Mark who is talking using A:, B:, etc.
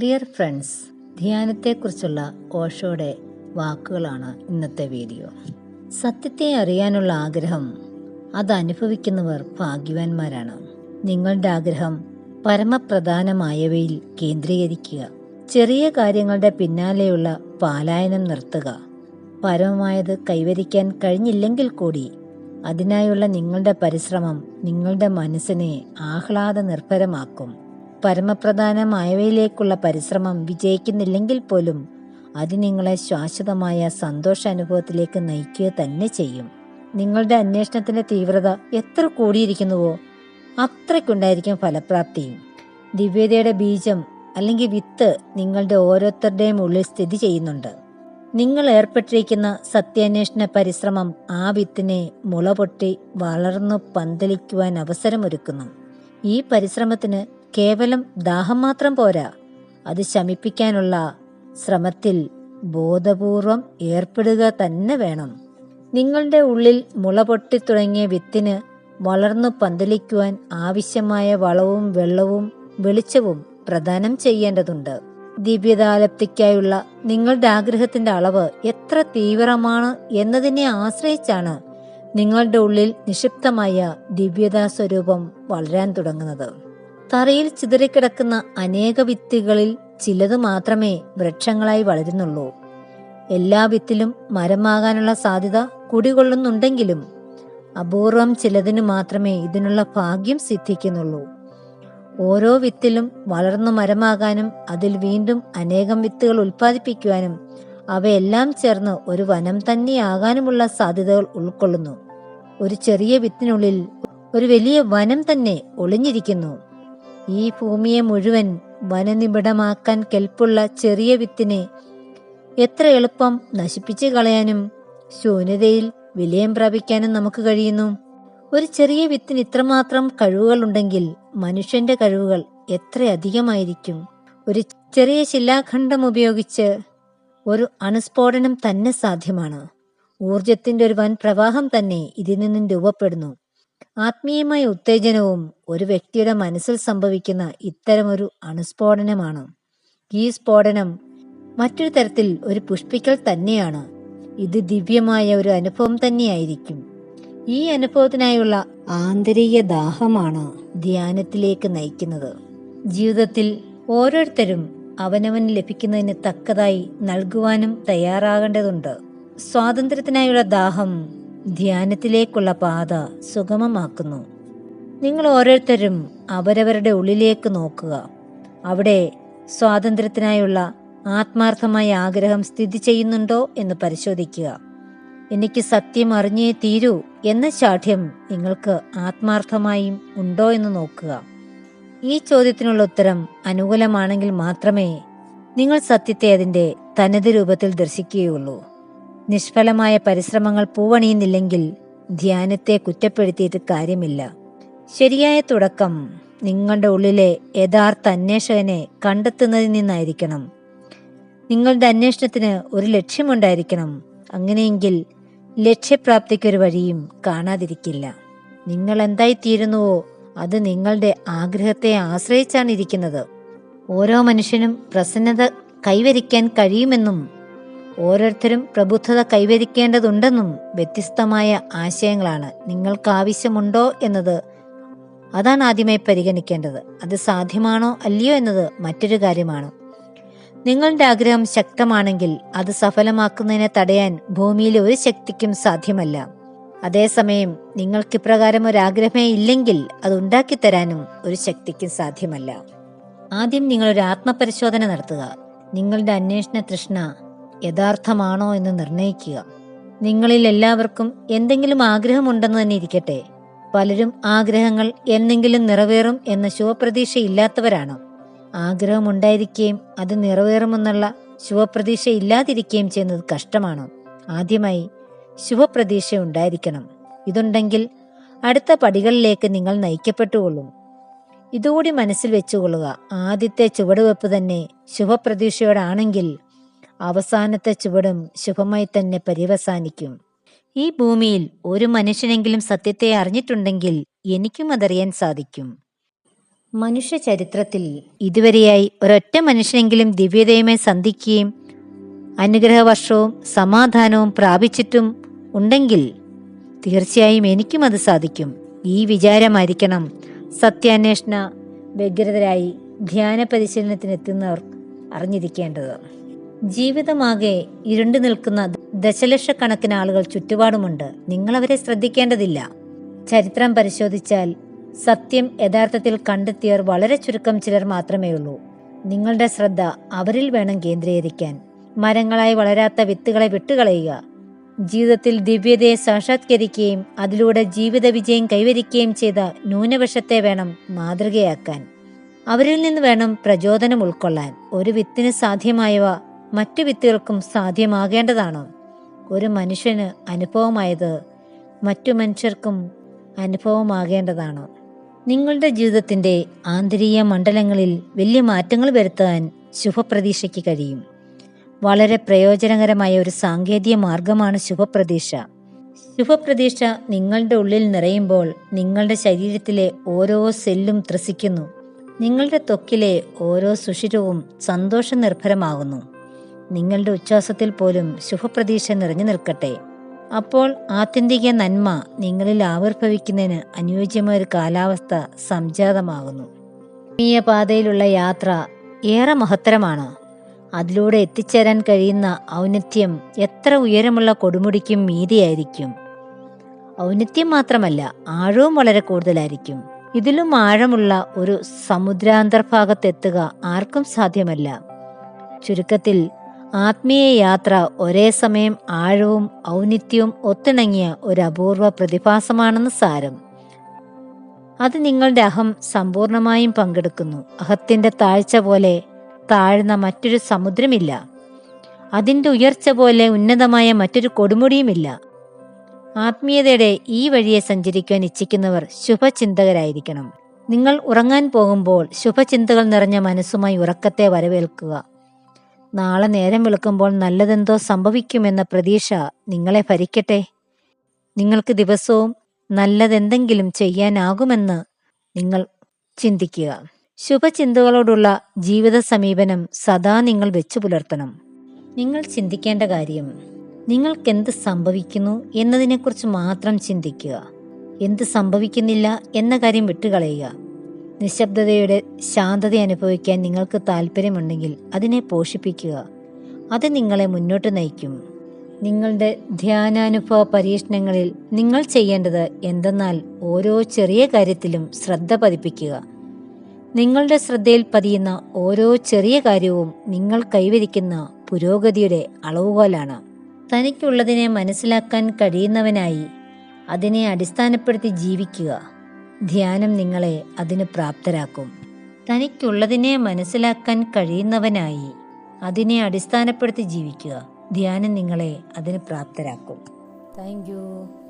A: Dear friends ധ്യാനത്തെക്കുറിച്ചുള്ള ഓഷോയുടെ വാക്കുകളാണ് ഇന്നത്തെ video. സത്യത്തെ അറിയാനുള്ള ആഗ്രഹം അത് അനുഭവിക്കുന്നവർ ഭാഗ്യവാന്മാരാണ്. നിങ്ങളുടെ ആഗ്രഹം പരമപ്രധാനമായവയിൽ കേന്ദ്രീകരിക്കുക. ചെറിയ കാര്യങ്ങളുടെ പിന്നാലെയുള്ള പാലായനം നിർത്തുക. പരമമായത് കൈവരിക്കാൻ കഴിഞ്ഞില്ലെങ്കിൽ കൂടി അതിനായുള്ള നിങ്ങളുടെ പരിശ്രമം നിങ്ങളുടെ മനസ്സിനെ ആഹ്ലാദ നിർഭരമാക്കും പരമപ്രധാനമായവയിലേക്കുള്ള പരിശ്രമം വിജയിക്കുന്നില്ലെങ്കിൽ പോലും അത് നിങ്ങളെ ശാശ്വതമായ സന്തോഷാനുഭവത്തിലേക്ക് നയിക്കുക തന്നെ ചെയ്യും. നിങ്ങളുടെ അന്വേഷണത്തിന്റെ തീവ്രത എത്ര കൂടിയിരിക്കുന്നുവോ അത്രയ്ക്കുണ്ടായിരിക്കും ഫലപ്രാപ്തിയും. ദിവ്യതയുടെ ബീജം അല്ലെങ്കിൽ വിത്ത് നിങ്ങളുടെ ഓരോരുത്തരുടെയും ഉള്ളിൽ സ്ഥിതി ചെയ്യുന്നുണ്ട്. നിങ്ങൾ ഏർപ്പെട്ടിരിക്കുന്ന സത്യാന്വേഷണ പരിശ്രമം ആ വിത്തിനെ മുളപൊട്ടി വളർന്നു പന്തലിക്കുവാൻ അവസരമൊരുക്കുന്നു. ഈ പരിശ്രമത്തിന് കേവലം ദാഹം മാത്രം പോരാ. അത് ശമിപ്പിക്കാനുള്ള ശ്രമത്തിൽ ബോധപൂർവം ഏർപ്പെടുക തന്നെ വേണം. നിങ്ങളുടെ ഉള്ളിൽ മുളപൊട്ടി തുടങ്ങിയ വിത്തിന് വളർന്നു പന്തലിക്കുവാൻ ആവശ്യമായ വളവും വെള്ളവും വെളിച്ചവും പ്രദാനം ചെയ്യേണ്ടതുണ്ട്. ദിവ്യതാലപ്തിക്കായുള്ള നിങ്ങളുടെ ആഗ്രഹത്തിന്റെ അളവ് എത്ര തീവ്രമാണ് എന്നതിനെ ആശ്രയിച്ചാണ് നിങ്ങളുടെ ഉള്ളിൽ നിക്ഷിപ്തമായ ദിവ്യതാ സ്വരൂപം വളരാൻ തുടങ്ങുന്നത്. തറയിൽ ചിതറിക്കിടക്കുന്ന അനേക വിത്തുകളിൽ ചിലത് മാത്രമേ വൃക്ഷങ്ങളായി വളരുന്നുള്ളൂ. എല്ലാ വിത്തിലും മരമാകാനുള്ള സാധ്യത കുടികൊള്ളുന്നുണ്ടെങ്കിലും അപൂർവം ചിലതിന് മാത്രമേ ഇതിനുള്ള ഭാഗ്യം സിദ്ധിക്കുന്നുള്ളൂ. ഓരോ വിത്തിലും വളർന്നു മരമാകാനും അതിൽ വീണ്ടും അനേകം വിത്തുകൾ ഉൽപ്പാദിപ്പിക്കുവാനും അവയെല്ലാം ചേർന്ന് ഒരു വനം തന്നെയാകാനുമുള്ള സാധ്യതകൾ ഉൾക്കൊള്ളുന്നു. ഒരു ചെറിയ വിത്തിനുള്ളിൽ ഒരു വലിയ വനം തന്നെ ഒളിഞ്ഞിരിക്കുന്നു. ഈ ഭൂമിയെ മുഴുവൻ വനനിബിഡമാക്കാൻ കെൽപ്പുള്ള ചെറിയ വിത്തിനെ എത്ര എളുപ്പം നശിപ്പിച്ചു കളയാനും ശൂന്യതയിൽ വിലയം പ്രാപിക്കാനും നമുക്ക് കഴിയുന്നു. ഒരു ചെറിയ വിത്തിന് ഇത്രമാത്രം കഴിവുകളുണ്ടെങ്കിൽ മനുഷ്യന്റെ കഴിവുകൾ എത്രയധികമായിരിക്കും ഒരു ചെറിയ ശിലാഖണ്ഡം ഉപയോഗിച്ച് ഒരു അണുസ്ഫോടനം തന്നെ സാധ്യമാണ്. ഊർജത്തിന്റെ ഒരു വൻ പ്രവാഹം തന്നെ ഇതിൽ നിന്നും രൂപപ്പെടുന്നു. ആത്മീയമായ ഉത്തേജനവും ഒരു വ്യക്തിയുടെ മനസ്സിൽ സംഭവിക്കുന്ന ഇത്തരമൊരു അണുസ്ഫോടനമാണ് ഈ സ്ഫോടനം മറ്റൊരു തരത്തിൽ ഒരു പുഷ്പിക്കൽ തന്നെയാണ്. ഇത് ദിവ്യമായ ഒരു അനുഭവം തന്നെയായിരിക്കും. ഈ അനുഭവത്തിനായുള്ള ആന്തരിക ദാഹമാണ് ധ്യാനത്തിലേക്ക് നയിക്കുന്നത്. ജീവിതത്തിൽ ഓരോരുത്തരും അവനവന് ലഭിക്കുന്നതിന് തക്കതായി നൽകുവാനും തയ്യാറാകേണ്ടതുണ്ട്. സ്വാതന്ത്ര്യത്തിനായുള്ള ദാഹം ധ്യാനത്തിലേക്കുള്ള പാത സുഗമമാക്കുന്നു. നിങ്ങൾ ഓരോരുത്തരും അവരവരുടെ ഉള്ളിലേക്ക് നോക്കുക. അവിടെ സ്വാതന്ത്ര്യത്തിനായുള്ള ആത്മാർത്ഥമായ ആഗ്രഹം സ്ഥിതി ചെയ്യുന്നുണ്ടോ എന്ന് പരിശോധിക്കുക. എനിക്ക് സത്യം അറിഞ്ഞേ തീരൂ എന്ന ശാഠ്യം നിങ്ങൾക്ക് ആത്മാർത്ഥമായും ഉണ്ടോ എന്ന് നോക്കുക. ഈ ചോദ്യത്തിനുള്ള ഉത്തരം അനുകൂലമാണെങ്കിൽ മാത്രമേ നിങ്ങൾ സത്യത്തെ അതിന്റെ തനത് രൂപത്തിൽ ദർശിക്കുകയുള്ളൂ. നിഷ്ഫലമായ പരിശ്രമങ്ങൾ പൂവണിയുന്നില്ലെങ്കിൽ ധ്യാനത്തെ കുറ്റപ്പെടുത്തിയിട്ട് കാര്യമില്ല. ശരിയായ തുടക്കം നിങ്ങളുടെ ഉള്ളിലെ യഥാർത്ഥ അന്വേഷകനെ കണ്ടെത്തുന്നതിൽ നിന്നായിരിക്കണം. നിങ്ങളുടെ അന്വേഷണത്തിന് ഒരു ലക്ഷ്യമുണ്ടായിരിക്കണം. അങ്ങനെയെങ്കിൽ ലക്ഷ്യപ്രാപ്തിക്കൊരു വഴിയും കാണാതിരിക്കില്ല. നിങ്ങൾ എന്തായിത്തീരുന്നുവോ അത് നിങ്ങളുടെ ആഗ്രഹത്തെ ആശ്രയിച്ചാണ് ഇരിക്കുന്നത്. ഓരോ മനുഷ്യനും പ്രസന്നത കൈവരിക്കാൻ കഴിയുമെന്നും ഓരോരുത്തരും പ്രബുദ്ധത കൈവരിക്കേണ്ടതുണ്ടെന്നും വ്യത്യസ്തമായ ആശയങ്ങളാണ് നിങ്ങൾക്ക് ആവശ്യമുണ്ടോ എന്നത് അതാണ് ആദ്യമായി പരിഗണിക്കേണ്ടത്. അത് സാധ്യമാണോ അല്ലയോ എന്നത് മറ്റൊരു കാര്യമാണ്. നിങ്ങളുടെ ആഗ്രഹം ശക്തമാണെങ്കിൽ അത് സഫലമാക്കുന്നതിനെ തടയാൻ ഭൂമിയിലെ ഒരു ശക്തിക്കും സാധ്യമല്ല. അതേസമയം നിങ്ങൾക്ക് ഇപ്രകാരം ഒരു ആഗ്രഹമേ ഇല്ലെങ്കിൽ അത് ഉണ്ടാക്കിത്തരാനും ഒരു ശക്തിക്കും സാധ്യമല്ല. ആദ്യം നിങ്ങളൊരു ആത്മപരിശോധന നടത്തുക. നിങ്ങളുടെ അന്വേഷണ തൃഷ്ണ യഥാർത്ഥമാണോ എന്ന് നിർണയിക്കുക. നിങ്ങളിൽ എല്ലാവർക്കും എന്തെങ്കിലും ആഗ്രഹമുണ്ടെന്ന് തന്നെ ഇരിക്കട്ടെ. പലരും ആഗ്രഹങ്ങൾ എന്നെങ്കിലും നിറവേറും എന്ന ശുഭപ്രതീക്ഷ ശുഭപ്രതീക്ഷയില്ലാത്തവരാണ്. ആഗ്രഹമുണ്ടായിരിക്കുകയും അത് നിറവേറുമെന്നുള്ള ശുഭപ്രതീക്ഷ ഇല്ലാതിരിക്കുകയും ചെയ്യുന്നത് കഷ്ടമാണ്. ആദ്യമായി ശുഭപ്രതീക്ഷ ഉണ്ടായിരിക്കണം. ഇതുണ്ടെങ്കിൽ അടുത്ത പടികളിലേക്ക് നിങ്ങൾ നയിക്കപ്പെട്ടുകൊള്ളും. ഇതുകൂടി മനസ്സിൽ വെച്ചുകൊള്ളുക. ആദ്യത്തെ ചുവടുവെപ്പ് തന്നെ ശുഭപ്രതീക്ഷയോടാണെങ്കിൽ അവസാനത്തെ ചുവടും ശുഭമായി തന്നെ പര്യവസാനിക്കും. ഈ ഭൂമിയിൽ ഒരു മനുഷ്യനെങ്കിലും സത്യത്തെ അറിഞ്ഞിട്ടുണ്ടെങ്കിൽ എനിക്കും അതറിയാൻ സാധിക്കും. മനുഷ്യ ചരിത്രത്തിൽ ഇതുവരെയായി ഒരൊറ്റ മനുഷ്യനെങ്കിലും ദിവ്യതയുമായി സന്ധിക്കുകയും അനുഗ്രഹവർഷവും സമാധാനവും പ്രാപിച്ചിട്ടും ഉണ്ടെങ്കിൽ തീർച്ചയായും എനിക്കും അത് സാധിക്കും. ഈ വിചാരമായിരിക്കണം സത്യാന്വേഷണ വ്യഗ്രതരായി ധ്യാന പരിശീലനത്തിനെത്തുന്നവർ അറിഞ്ഞിരിക്കേണ്ടത്. ജീവിതമാകെ ഇരുണ്ടു നിൽക്കുന്ന ദശലക്ഷക്കണക്കിന് ആളുകൾ ചുറ്റുപാടുമുണ്ട്. നിങ്ങൾ അവരെ ശ്രദ്ധിക്കേണ്ടതില്ല. ചരിത്രം പരിശോധിച്ചാൽ സത്യം യഥാർത്ഥത്തിൽ കണ്ടെത്തിയവർ വളരെ ചുരുക്കം ചിലർ മാത്രമേ ഉള്ളൂ. നിങ്ങളുടെ ശ്രദ്ധ അവരിൽ വേണം കേന്ദ്രീകരിക്കാൻ. മരങ്ങളായി വളരാത്ത വിത്തുകളെ വിട്ടുകളയുക. ജീവിതത്തിൽ ദിവ്യതയെ സാക്ഷാത്കരിക്കുകയും അതിലൂടെ ജീവിത വിജയം കൈവരിക്കുകയും ചെയ്ത ന്യൂനപക്ഷത്തെ വേണം മാതൃകയാക്കാൻ. അവരിൽ നിന്ന് വേണം പ്രചോദനം ഉൾക്കൊള്ളാൻ. ഒരു വിത്തിന് സാധ്യമായവ മറ്റു വിത്തുകൾക്കും സാധ്യമാകേണ്ടതാണ്. ഒരു മനുഷ്യന് അനുഭവമായത് മറ്റു മനുഷ്യർക്കും അനുഭവമാകേണ്ടതാണ്. നിങ്ങളുടെ ജീവിതത്തിന്റെ ആന്തരിക മണ്ഡലങ്ങളിൽ വലിയ മാറ്റങ്ങൾ വരുത്താൻ ശുഭപ്രതീക്ഷയ്ക്ക് കഴിയും. വളരെ പ്രയോജനകരമായ ഒരു സാങ്കേതിക മാർഗമാണ് ശുഭപ്രതീക്ഷ. ശുഭപ്രതീക്ഷ നിങ്ങളുടെ ഉള്ളിൽ നിറയുമ്പോൾ നിങ്ങളുടെ ശരീരത്തിലെ ഓരോ സെല്ലും ത്രസിക്കുന്നു. നിങ്ങളുടെ ത്വക്കിലെ ഓരോ സുഷിരവും സന്തോഷ നിർഭരമാകുന്നു നിങ്ങളുടെ ഉച്ഛ്വാസത്തിൽ പോലും ശുഭപ്രതീക്ഷ നിറഞ്ഞു നിൽക്കട്ടെ. അപ്പോൾ ആത്യന്തിക നന്മ നിങ്ങളിൽ ആവിർഭവിക്കുന്നതിന് അനുയോജ്യമായ ഒരു കാലാവസ്ഥ സംജാതമാകുന്നു. ആത്മീയ പാതയിലുള്ള യാത്ര ഏറെ മഹത്തരമാണ്. അതിലൂടെ എത്തിച്ചേരാൻ കഴിയുന്ന ഔന്നത്യം എത്ര ഉയരമുള്ള കൊടുമുടിക്കും മീതിയായിരിക്കും. ഔന്നത്യം മാത്രമല്ല ആഴവും വളരെ കൂടുതലായിരിക്കും. ഇതിലും ആഴമുള്ള ഒരു സമുദ്രാന്തർഭാഗത്തെത്തുക ആർക്കും സാധ്യമല്ല. ചുരുക്കത്തിൽ ആത്മീയ യാത്ര ഒരേ സമയം ആഴവും ഔന്നിത്യവും ഒത്തിണങ്ങിയ ഒരു അപൂർവ പ്രതിഭാസമാണെന്ന് സാരം. അത് നിങ്ങളുടെ അഹം സമ്പൂർണമായും പങ്കെടുക്കുന്നു. അഹത്തിന്റെ താഴ്ച പോലെ താഴ്ന്ന മറ്റൊരു സമുദ്രമില്ല. അതിന്റെ ഉയർച്ച പോലെ ഉന്നതമായ മറ്റൊരു കൊടുമുടിയുമില്ല. ആത്മീയതയുടെ ഈ വഴിയെ സഞ്ചരിക്കാൻ ഇച്ഛിക്കുന്നവർ ശുഭചിന്തകരായിരിക്കണം. നിങ്ങൾ ഉറങ്ങാൻ പോകുമ്പോൾ ശുഭചിന്തകൾ നിറഞ്ഞ മനസ്സുമായി ഉറക്കത്തെ വരവേൽക്കുക. നാളെ നേരം വെളുക്കുമ്പോൾ നല്ലതെന്തോ സംഭവിക്കുമെന്ന പ്രതീക്ഷ നിങ്ങളെ ഭരിക്കട്ടെ. നിങ്ങൾക്ക് ദിവസവും നല്ലതെന്തെങ്കിലും ചെയ്യാനാകുമെന്ന് നിങ്ങൾ ചിന്തിക്കുക. ശുഭചിന്തകളോടുള്ള ജീവിത സമീപനം സദാ നിങ്ങൾ വെച്ചു പുലർത്തണം. നിങ്ങൾ ചിന്തിക്കേണ്ട കാര്യം നിങ്ങൾക്ക് എന്ത് സംഭവിക്കുന്നു എന്നതിനെക്കുറിച്ച് മാത്രം ചിന്തിക്കുക. എന്ത് സംഭവിക്കുന്നില്ല എന്ന കാര്യം വിട്ടുകളയുക. നിശബ്ദതയുടെ ശാന്തത അനുഭവിക്കാൻ നിങ്ങൾക്ക് താല്പര്യമുണ്ടെങ്കിൽ അതിനെ പോഷിപ്പിക്കുക. അത് നിങ്ങളെ മുന്നോട്ട് നയിക്കും. നിങ്ങളുടെ ധ്യാനാനുഭവ പരീക്ഷണങ്ങളിൽ നിങ്ങൾ ചെയ്യേണ്ടത് എന്തെന്നാൽ ഓരോ ചെറിയ കാര്യത്തിലും ശ്രദ്ധ പതിപ്പിക്കുക. നിങ്ങളുടെ ശ്രദ്ധയിൽ പതിയുന്ന ഓരോ ചെറിയ കാര്യവും നിങ്ങൾ കൈവരിക്കുന്ന പുരോഗതിയുടെ അളവുകോലാണ്. തനിക്കുള്ളതിനെ മനസ്സിലാക്കാൻ കഴിയുന്നവനായി അതിനെ അടിസ്ഥാനപ്പെടുത്തി ജീവിക്കുക. ധ്യാനം നിങ്ങളെ അതിന് പ്രാപ്തരാക്കും. തനിക്കുള്ളതിനെ മനസ്സിലാക്കാൻ കഴിയുന്നവനായി അതിനെ അടിസ്ഥാനപ്പെടുത്തി ജീവിക്കുക. ധ്യാനം നിങ്ങളെ അതിന് പ്രാപ്തരാക്കും. താങ്ക്